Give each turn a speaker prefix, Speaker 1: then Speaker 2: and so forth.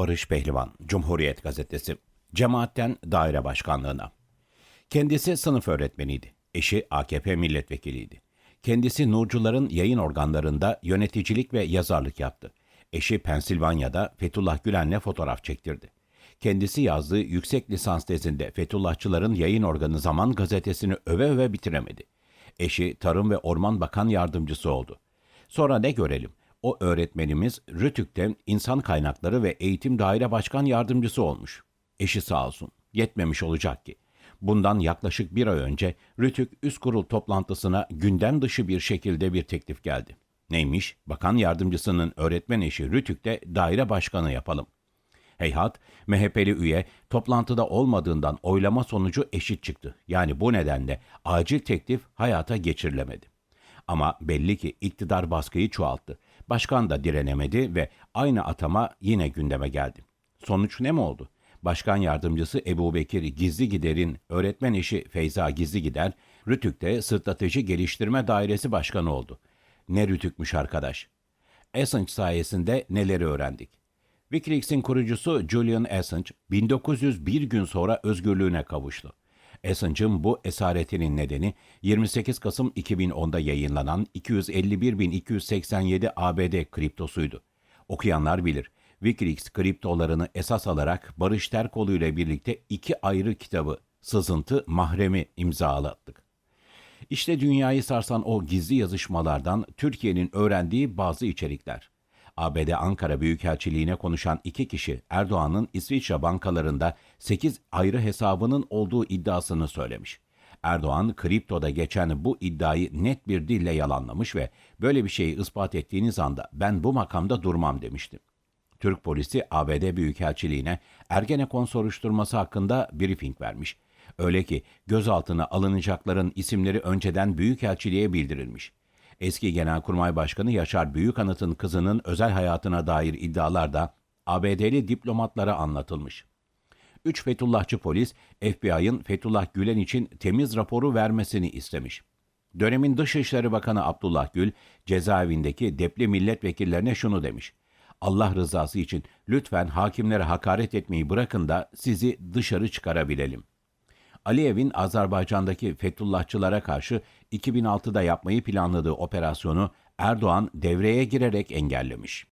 Speaker 1: Barış Pehlivan, Cumhuriyet Gazetesi. Cemaatten daire başkanlığına. Kendisi sınıf öğretmeniydi. Eşi AKP milletvekiliydi. Kendisi Nurcuların yayın organlarında yöneticilik ve yazarlık yaptı. Eşi Pensilvanya'da Fethullah Gülen'le fotoğraf çektirdi. Kendisi yazdığı yüksek lisans tezinde Fethullahçıların yayın organı Zaman gazetesini öve öve bitiremedi. Eşi Tarım ve Orman Bakan Yardımcısı oldu. Sonra ne görelim? O öğretmenimiz Rütük'te İnsan Kaynakları ve Eğitim Daire Başkan Yardımcısı olmuş. Eşi sağ olsun. Yetmemiş olacak ki. Bundan yaklaşık bir ay önce Rütük Üst Kurul toplantısına gündem dışı bir şekilde bir teklif geldi. Neymiş? Bakan yardımcısının öğretmen eşi Rütük'te daire başkanı yapalım. Heyhat, MHP'li üye toplantıda olmadığından oylama sonucu eşit çıktı. Yani bu nedenle acil teklif hayata geçirilemedi. Ama belli ki iktidar baskıyı çoğalttı. Başkan da direnemedi ve aynı atama yine gündeme geldi. Sonuç ne mi oldu? Başkan yardımcısı Ebu Bekir Gizli Gider'in öğretmen eşi Feyza Gizli Gider, Rütük'te Strateji Geliştirme Dairesi Başkanı oldu. Ne Rütükmüş arkadaş. Assange sayesinde neleri öğrendik? Wikileaks'in kurucusu Julian Assange 1901 gün sonra özgürlüğüne kavuştu. Assange'ın bu esaretinin nedeni 28 Kasım 2010'da yayınlanan 251.287 ABD kriptosuydu. Okuyanlar bilir. Wikileaks kriptolarını esas alarak Barış Terkoğlu ile birlikte iki ayrı kitabı Sızıntı Mahremi imzalattık. İşte dünyayı sarsan o gizli yazışmalardan Türkiye'nin öğrendiği bazı içerikler. ABD Ankara Büyükelçiliğine konuşan iki kişi Erdoğan'ın İsviçre bankalarında 8 ayrı hesabının olduğu iddiasını söylemiş. Erdoğan kriptoda geçen bu iddiayı net bir dille yalanlamış ve böyle bir şeyi ispat ettiğiniz anda ben bu makamda durmam demişti. Türk polisi ABD Büyükelçiliğine Ergenekon soruşturması hakkında briefing vermiş. Öyle ki gözaltına alınacakların isimleri önceden Büyükelçiliğe bildirilmiş. Eski Genelkurmay Başkanı Yaşar Büyükanıt'ın kızının özel hayatına dair iddialar da ABD'li diplomatlara anlatılmış. Üç Fethullahçı polis FBI'ın Fethullah Gülen için temiz raporu vermesini istemiş. Dönemin Dışişleri Bakanı Abdullah Gül cezaevindeki depli milletvekillerine şunu demiş. Allah rızası için lütfen hakimlere hakaret etmeyi bırakın da sizi dışarı çıkarabilelim. Aliyev'in Azerbaycan'daki Fethullahçılara karşı 2006'da yapmayı planladığı operasyonu Erdoğan devreye girerek engellemiş.